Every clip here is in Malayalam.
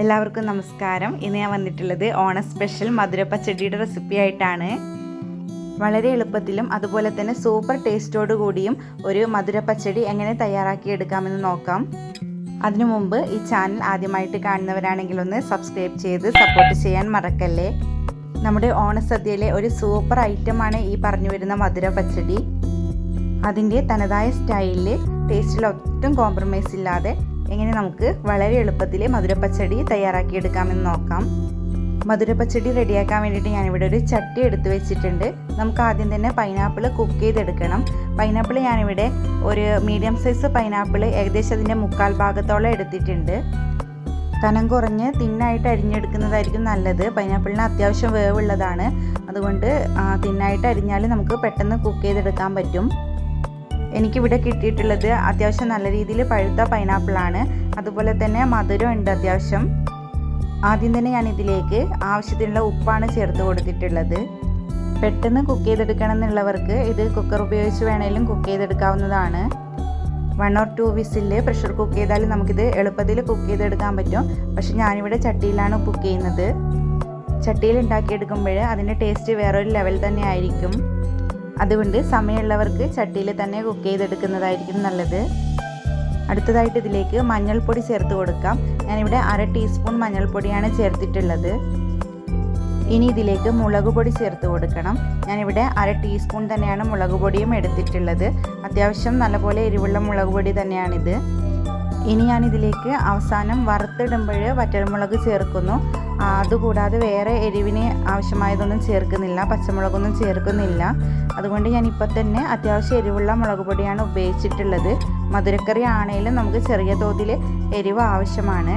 എല്ലാവർക്കും നമസ്കാരം. ഇന്ന് ഞാൻ വന്നിട്ടുള്ളത് ഓണ സ്പെഷ്യൽ മധുരപ്പച്ചടിയുടെ റെസിപ്പി ആയിട്ടാണ്. വളരെ എളുപ്പത്തിലും അതുപോലെ തന്നെ സൂപ്പർ ടേസ്റ്റോടു കൂടിയും ഒരു മധുരപ്പച്ചടി എങ്ങനെ തയ്യാറാക്കിയെടുക്കാമെന്ന് നോക്കാം. അതിനു മുമ്പ് ഈ ചാനൽ ആദ്യമായിട്ട് കാണുന്നവരാണെങ്കിൽ ഒന്ന് സബ്സ്ക്രൈബ് ചെയ്ത് സപ്പോർട്ട് ചെയ്യാൻ മറക്കല്ലേ? നമ്മുടെ ഓണസദ്യയിലെ ഒരു സൂപ്പർ ഐറ്റമാണ് ഈ പറഞ്ഞു വരുന്ന മധുര പച്ചടി അതിന്റെ തനതായ സ്റ്റൈലിൽ ടേസ്റ്റിൽ ഒട്ടും കോംപ്രമൈസ് ഇല്ലാതെ എങ്ങനെ നമുക്ക് വളരെ എളുപ്പത്തിൽ മധുരപ്പച്ചടി തയ്യാറാക്കിയെടുക്കാമെന്ന് നോക്കാം. മധുരപ്പച്ചടി റെഡിയാക്കാൻ വേണ്ടിയിട്ട് ഞാനിവിടെ ഒരു ചട്ടി എടുത്ത് വെച്ചിട്ടുണ്ട്. നമുക്ക് ആദ്യം തന്നെ പൈനാപ്പിൾ കുക്ക് ചെയ്തെടുക്കണം. പൈനാപ്പിൾ ഞാനിവിടെ ഒരു മീഡിയം സൈസ് പൈനാപ്പിൾ ഏകദേശം അതിന്റെ മുക്കാൽ ഭാഗത്തോളം എടുത്തിട്ടുണ്ട്. കനം കുറഞ്ഞ് തിന്നായിട്ട് അരിഞ്ഞെടുക്കുന്നതായിരിക്കും നല്ലത്. പൈനാപ്പിളിന് അത്യാവശ്യം വേവുള്ളതാണ്. അതുകൊണ്ട് തിന്നായിട്ട് അരിഞ്ഞാൽ നമുക്ക് പെട്ടെന്ന് കുക്ക് ചെയ്തെടുക്കാൻ പറ്റും. എനിക്കിവിടെ കിട്ടിയിട്ടുള്ളത് അത്യാവശ്യം നല്ല രീതിയിൽ പഴുത്ത പൈനാപ്പിളാണ്. അതുപോലെ തന്നെ മധുരം ഉണ്ട് അത്യാവശ്യം. ആദ്യം തന്നെ ഞാൻ ഇതിലേക്ക് ആവശ്യത്തിനുള്ള ഉപ്പാണ് ചേർത്ത് കൊടുത്തിട്ടുള്ളത്. പെട്ടെന്ന് കുക്ക് ചെയ്തെടുക്കണം എന്നുള്ളവർക്ക് ഇത് കുക്കർ ഉപയോഗിച്ച് വേണമെങ്കിലും കുക്ക് ചെയ്തെടുക്കാവുന്നതാണ്. One or two whistle pressure cook ചെയ്താൽ നമുക്കിത് എളുപ്പത്തിൽ കുക്ക് ചെയ്തെടുക്കാൻ പറ്റും. പക്ഷെ ഞാനിവിടെ ചട്ടിയിലാണ് കുക്ക് ചെയ്യുന്നത്. ചട്ടിയിൽ ഉണ്ടാക്കിയെടുക്കുമ്പോൾ അതിന്റെ ടേസ്റ്റ് വേറൊരു ലെവൽ തന്നെ ആയിരിക്കും. അതുകൊണ്ട് സമയമുള്ളവർക്ക് ചട്ടിയിൽ തന്നെ കുക്ക് ചെയ്തെടുക്കുന്നതായിരിക്കും നല്ലത്. അടുത്തതായിട്ട് ഇതിലേക്ക് മഞ്ഞൾപ്പൊടി ചേർത്ത് കൊടുക്കാം. ഞാനിവിടെ അര ടീസ്പൂൺ മഞ്ഞൾപ്പൊടിയാണ് ചേർത്തിട്ടുള്ളത്. ഇനി ഇതിലേക്ക് മുളക് പൊടി ചേർത്ത് കൊടുക്കണം. ഞാനിവിടെ അര ടീസ്പൂൺ തന്നെയാണ് മുളക് പൊടിയും എടുത്തിട്ടുള്ളത്. അത്യാവശ്യം നല്ലപോലെ എരിവുള്ള മുളക് പൊടി തന്നെയാണിത്. ഇനി ഞാൻ ഇതിലേക്ക് അവസാനം വറുത്തിടുമ്പോൾ വറ്റൽമുളക് ചേർക്കുന്നു. അതുകൂടാതെ വേറെ എരിവിന് ആവശ്യമായതൊന്നും ചേർക്കുന്നില്ല പച്ചമുളകൊന്നും ചേർക്കുന്നില്ല. അതുകൊണ്ട് ഞാൻ ഇപ്പോൾ തന്നെ അത്യാവശ്യം എരിവുള്ള മുളക് പൊടിയാണ് ഉപയോഗിച്ചിട്ടുള്ളത്. മധുരക്കറി ആണെങ്കിലും നമുക്ക് ചെറിയ തോതിൽ എരിവ് ആവശ്യമാണ്.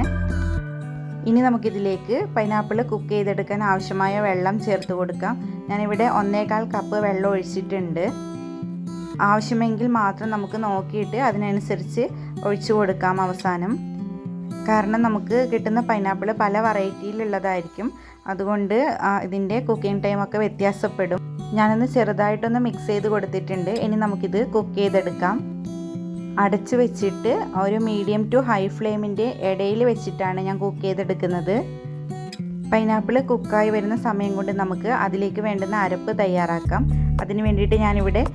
ഇനി നമുക്കിതിലേക്ക് പൈനാപ്പിൾ കുക്ക് ചെയ്തെടുക്കാൻ ആവശ്യമായ വെള്ളം ചേർത്ത് കൊടുക്കാം. ഞാനിവിടെ ഒന്നേകാൽ കപ്പ് വെള്ളം ഒഴിച്ചിട്ടുണ്ട്. ആവശ്യമെങ്കിൽ മാത്രം നമുക്ക് നോക്കിയിട്ട് അതിനനുസരിച്ച് ഒഴിച്ചു കൊടുക്കാം അവസാനം. കാരണം നമുക്ക് കിട്ടുന്ന പൈനാപ്പിൾ പല വെറൈറ്റിയിലുള്ളതായിരിക്കും അതുകൊണ്ട് ഇതിന്റെ കുക്കിംഗ് ടൈമൊക്കെ വ്യത്യാസപ്പെടും. ഞാനൊന്ന് ചെറുതായിട്ടൊന്ന് മിക്സ് ചെയ്ത് കൊടുത്തിട്ടുണ്ട്. ഇനി നമുക്കിത് കുക്ക് ചെയ്തെടുക്കാം. അടച്ച് വെച്ചിട്ട് ഒരു മീഡിയം ടു ഹൈ ഫ്ലെയിമിന്റെ ഇടയിൽ വെച്ചിട്ടാണ് ഞാൻ കുക്ക് ചെയ്തെടുക്കുന്നത്. പൈനാപ്പിൾ കുക്കായി വരുന്ന സമയം കൊണ്ട് നമുക്ക് അതിലേക്ക് വേണ്ടുന്ന അരപ്പ് തയ്യാറാക്കാം. അതിന് വേണ്ടിയിട്ട് ഞാനിവിടെ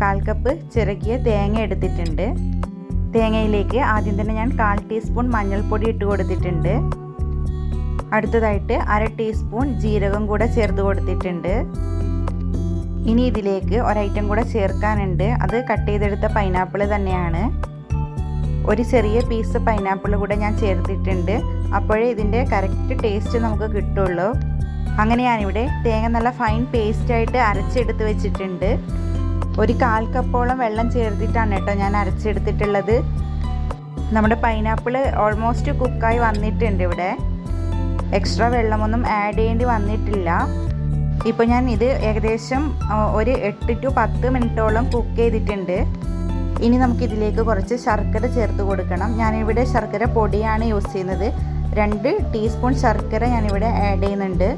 കാൽ കപ്പ് ചിറകിയ തേങ്ങ എടുത്തിട്ടുണ്ട്. തേങ്ങയിലേക്ക് ആദ്യം തന്നെ ഞാൻ കാൽ ടീസ്പൂൺ മഞ്ഞൾപ്പൊടി ഇട്ട് കൊടുത്തിട്ടുണ്ട്. അടുത്തതായിട്ട് അര ടീസ്പൂൺ ജീരകം കൂടെ ചേർത്ത് കൊടുത്തിട്ടുണ്ട്. ഇനി ഇതിലേക്ക് ഒരൈറ്റം കൂടെ ചേർക്കാനുണ്ട്. അത് കട്ട് ചെയ്തെടുത്ത പൈനാപ്പിൾ തന്നെയാണ്. ഒരു ചെറിയ പീസ് പൈനാപ്പിൾ കൂടെ ഞാൻ ചേർത്തിട്ടുണ്ട്. അപ്പോഴേ ഇതിന്റെ കറക്റ്റ് ടേസ്റ്റ് നമുക്ക് കിട്ടുള്ളൂ. അങ്ങനെ ഞാനിവിടെ തേങ്ങ നല്ല ഫൈൻ പേസ്റ്റായിട്ട് അരച്ചെടുത്ത് വെച്ചിട്ടുണ്ട്. ഒരു കാൽ കപ്പോളം വെള്ളം ചേർത്തിട്ടാണ് കേട്ടോ ഞാൻ അരച്ചെടുത്തിട്ടുള്ളത്. നമ്മുടെ പൈനാപ്പിൾ ഓൾമോസ്റ്റ് കുക്കായി വന്നിട്ടുണ്ട് ഇവിടെ. എക്സ്ട്രാ വെള്ളമൊന്നും ആഡ് ചെയ്യേണ്ടി വന്നിട്ടില്ല. ഇപ്പോൾ ഞാൻ ഇത് ഏകദേശം ഒരു എട്ട് ടു പത്ത് മിനിറ്റോളം കുക്ക് ചെയ്തിട്ടുണ്ട്. ഇനി നമുക്കിതിലേക്ക് കുറച്ച് ശർക്കര ചേർത്ത് കൊടുക്കണം. ഞാനിവിടെ ശർക്കര പൊടിയാണ് യൂസ് ചെയ്യുന്നത്. രണ്ട് ടീസ്പൂൺ ശർക്കര ഞാനിവിടെ ആഡ് ചെയ്യുന്നുണ്ട്.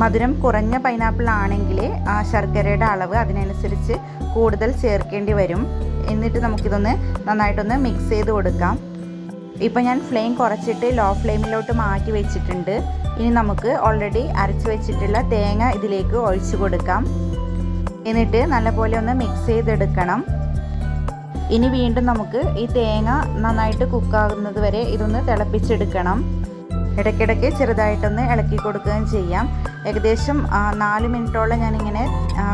മധുരം കുറഞ്ഞ പൈനാപ്പിൾ ആണെങ്കിൽ ആ ശർക്കരയുടെ അളവ് അതിനനുസരിച്ച് കൂടുതൽ ചേർക്കേണ്ടി വരും. എന്നിട്ട് നമുക്കിതൊന്ന് നന്നായിട്ടൊന്ന് മിക്സ് ചെയ്ത് കൊടുക്കാം. ഇപ്പോൾ ഞാൻ ഫ്ലെയിം കുറച്ചിട്ട് ലോ ഫ്ലെയിമിലോട്ട് മാറ്റി വെച്ചിട്ടുണ്ട്. ഇനി നമുക്ക് ഓൾറെഡി അരച്ച് വെച്ചിട്ടുള്ള തേങ്ങ ഇതിലേക്ക് ഒഴിച്ചു കൊടുക്കാം. എന്നിട്ട് നല്ലപോലെ ഒന്ന് മിക്സ് ചെയ്തെടുക്കണം. ഇനി വീണ്ടും നമുക്ക് ഈ തേങ്ങ നന്നായിട്ട് കുക്കാകുന്നത് വരെ ഇതൊന്ന് തിളപ്പിച്ചെടുക്കണം. ഇടയ്ക്കിടയ്ക്ക് ചെറുതായിട്ടൊന്ന് ഇളക്കി കൊടുക്കുകയും ചെയ്യാം. ഏകദേശം നാല് മിനിറ്റോളം ഞാനിങ്ങനെ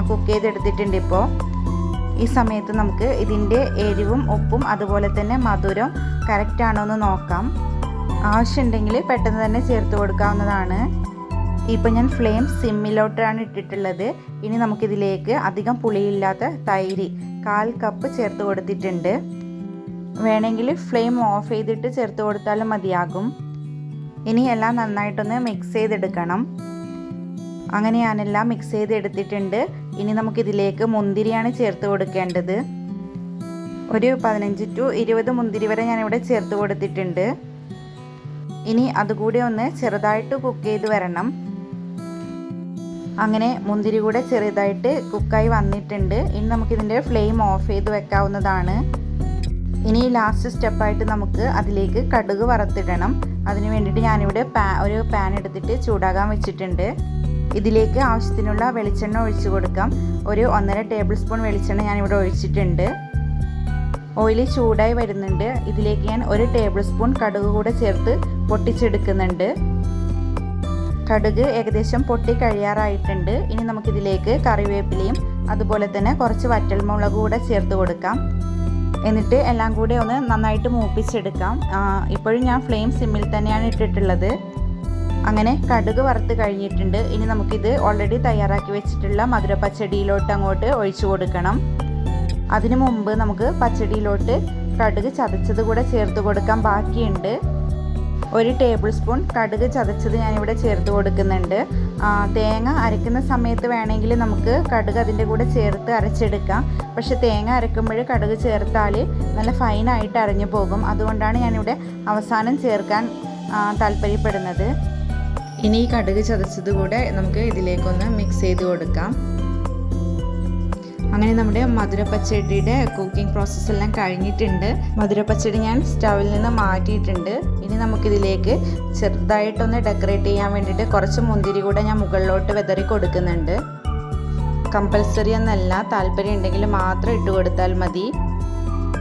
കുക്ക് ചെയ്തെടുത്തിട്ടുണ്ട് ഇപ്പോൾ ഈ സമയത്ത് നമുക്ക് ഇതിന്റെ എരിവും ഉപ്പും അതുപോലെ തന്നെ മധുരം കറക്റ്റ് ആണോ എന്ന് നോക്കാം. ആവശ്യമുണ്ടെങ്കിൽ പെട്ടെന്ന് തന്നെ ചേർത്ത് കൊടുക്കാവുന്നതാണ്. ഇപ്പോൾ ഞാൻ ഫ്ലെയിം സിമ്മിലോട്ടാണ് ഇട്ടിട്ടുള്ളത്. ഇനി നമുക്കിതിലേക്ക് അധികം പുളിയില്ലാത്ത തൈര് കാൽ കപ്പ് ചേർത്ത് കൊടുത്തിട്ടുണ്ട്. വേണമെങ്കിൽ ഫ്ലെയിം ഓഫ് ചെയ്തിട്ട് ചേർത്ത് കൊടുത്താലും മതിയാകും. ഇനി എല്ലാം നന്നായിട്ടൊന്ന് മിക്സ് ചെയ്തെടുക്കണം. അങ്ങനെ ഞാനെല്ലാം മിക്സ് ചെയ്തെടുത്തിട്ടുണ്ട്. ഇനി നമുക്കിതിലേക്ക് മുന്തിരിയാണ് ചേർത്ത് കൊടുക്കേണ്ടത്. ഒരു പതിനഞ്ച് ടു ഇരുപത് മുന്തിരി വരെ ഞാനിവിടെ ചേർത്ത് കൊടുത്തിട്ടുണ്ട്. ഇനി അതുകൂടി ഒന്ന് ചെറുതായിട്ട് കുക്ക് ചെയ്ത് വരണം. അങ്ങനെ മുന്തിരി കൂടെ ചെറുതായിട്ട് കുക്കായി വന്നിട്ടുണ്ട്. ഇനി നമുക്കിതിന്റെ ഫ്ലെയിം ഓഫ് ചെയ്ത് വെക്കാവുന്നതാണ്. ഇനി ലാസ്റ്റ് സ്റ്റെപ്പായിട്ട് നമുക്ക് അതിലേക്ക് കടുക് വറുത്തിടണം. അതിന് വേണ്ടിയിട്ട് ഞാനിവിടെ പാ ഒരു പാൻ എടുത്തിട്ട് ചൂടാകാൻ വെച്ചിട്ടുണ്ട്. ഇതിലേക്ക് ആവശ്യത്തിനുള്ള വെളിച്ചെണ്ണ ഒഴിച്ചു കൊടുക്കാം. ഒരു ഒന്നര ടേബിൾ സ്പൂൺ വെളിച്ചെണ്ണ ഞാനിവിടെ ഒഴിച്ചിട്ടുണ്ട്. ഓയിൽ ചൂടായി വരുന്നുണ്ട്. ഇതിലേക്ക് ഞാൻ ഒരു ടേബിൾ സ്പൂൺ കടുക് കൂടെ ചേർത്ത് പൊട്ടിച്ചെടുക്കുന്നുണ്ട്. കടുക് ഏകദേശം പൊട്ടി കഴിയാറായിട്ടുണ്ട്. ഇനി നമുക്കിതിലേക്ക് കറിവേപ്പിലയും അതുപോലെ തന്നെ കുറച്ച് വറ്റൽമുളക് കൂടെ ചേർത്ത് കൊടുക്കാം. എന്നിട്ട് എല്ലാം കൂടെ ഒന്ന് നന്നായിട്ട് മൂപ്പിച്ചെടുക്കാം. ഇപ്പോഴും ഞാൻ ഫ്ലെയിം സിമ്മിൽ തന്നെയാണ് ഇട്ടിട്ടുള്ളത്. അങ്ങനെ കടുക് വറുത്ത് കഴിഞ്ഞിട്ടുണ്ട്. ഇനി നമുക്കിത് ഓൾറെഡി തയ്യാറാക്കി വെച്ചിട്ടുള്ള മധുര പച്ചടിയിലോട്ട് അങ്ങോട്ട് ഒഴിച്ചു കൊടുക്കണം. അതിനു മുമ്പ് നമുക്ക് പച്ചടിയിലോട്ട് കടുക് ചതച്ചത് കൂടെ ചേർത്ത് കൊടുക്കാൻ ബാക്കിയുണ്ട്. ഒരു ടേബിൾ സ്പൂൺ കടുക് ചതച്ചത് ഞാനിവിടെ ചേർത്ത് കൊടുക്കുന്നുണ്ട്. തേങ്ങ അരയ്ക്കുന്ന സമയത്ത് വേണമെങ്കിൽ നമുക്ക് കടുക് അതിന്റെ കൂടെ ചേർത്ത് അരച്ചെടുക്കാം. പക്ഷെ തേങ്ങ അരക്കുമ്പോൾ കടുക് ചേർത്താൽ നല്ല ഫൈനായിട്ട് അരഞ്ഞു പോകും. അതുകൊണ്ടാണ് ഞാനിവിടെ അവസാനം ചേർക്കാൻ താല്പര്യപ്പെടുന്നത്. ഇനി ഈ കടുക് ചതച്ചത് കൂടെ നമുക്ക് ഇതിലേക്കൊന്ന് മിക്സ് ചെയ്ത് കൊടുക്കാം. അങ്ങനെ നമ്മുടെ മധുരപ്പച്ചടിയുടെ കുക്കിംഗ് പ്രോസസ്സ് എല്ലാം കഴിഞ്ഞിട്ടുണ്ട്. മധുരപ്പച്ചടി ഞാൻ സ്റ്റവിൽ നിന്ന് മാറ്റിയിട്ടുണ്ട്. ഇനി നമുക്കിതിലേക്ക് ചെറുതായിട്ടൊന്ന് ഡെക്കറേറ്റ് ചെയ്യാൻ വേണ്ടിയിട്ട് കുറച്ച് മുന്തിരി കൂടെ ഞാൻ മുകളിലോട്ട് വിതറി കൊടുക്കുന്നുണ്ട്. കമ്പൽസറി എന്നല്ല താല്പര്യം ഉണ്ടെങ്കിൽ മാത്രം ഇട്ട് കൊടുത്താൽ മതി.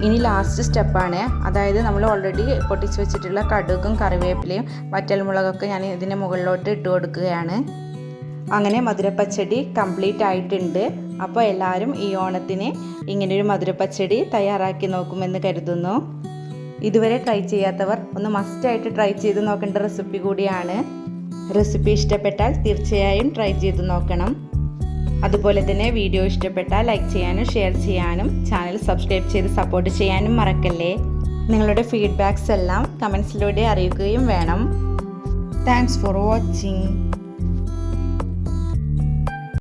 ഇനി ലാസ്റ്റ് സ്റ്റെപ്പാണ് അതായത് നമ്മൾ ഓൾറെഡി പൊട്ടിച്ച് വെച്ചിട്ടുള്ള കടുകും കറിവേപ്പിലയും വറ്റൽമുളകൊക്കെ ഞാൻ ഇതിന് മുകളിലോട്ട് ഇട്ട് കൊടുക്കുകയാണ്. അങ്ങനെ മധുരപ്പച്ചടി കംപ്ലീറ്റ് ആയിട്ടുണ്ട്. അപ്പോൾ എല്ലാവരും ഈ ഓണത്തിന് ഇങ്ങനൊരു മധുരപ്പച്ചടി തയ്യാറാക്കി നോക്കുമെന്ന് കരുതുന്നു. ഇതുവരെ ട്രൈ ചെയ്യാത്തവർ ഒന്ന് മസ്റ്റായിട്ട് ട്രൈ ചെയ്ത് നോക്കേണ്ട റെസിപ്പി കൂടിയാണ്. റെസിപ്പി ഇഷ്ടപ്പെട്ടാൽ തീർച്ചയായും ട്രൈ ചെയ്ത് നോക്കണം. അതുപോലെ തന്നെ വീഡിയോ ഇഷ്ടപ്പെട്ടാൽ ലൈക്ക് ചെയ്യാനും ഷെയർ ചെയ്യാനും ചാനൽ സബ്സ്ക്രൈബ് ചെയ്ത് സപ്പോർട്ട് ചെയ്യാനും മറക്കല്ലേ? നിങ്ങളുടെ ഫീഡ്ബാക്സ് എല്ലാം കമൻസിലൂടെ അറിയിക്കുകയും വേണം. Thanks for watching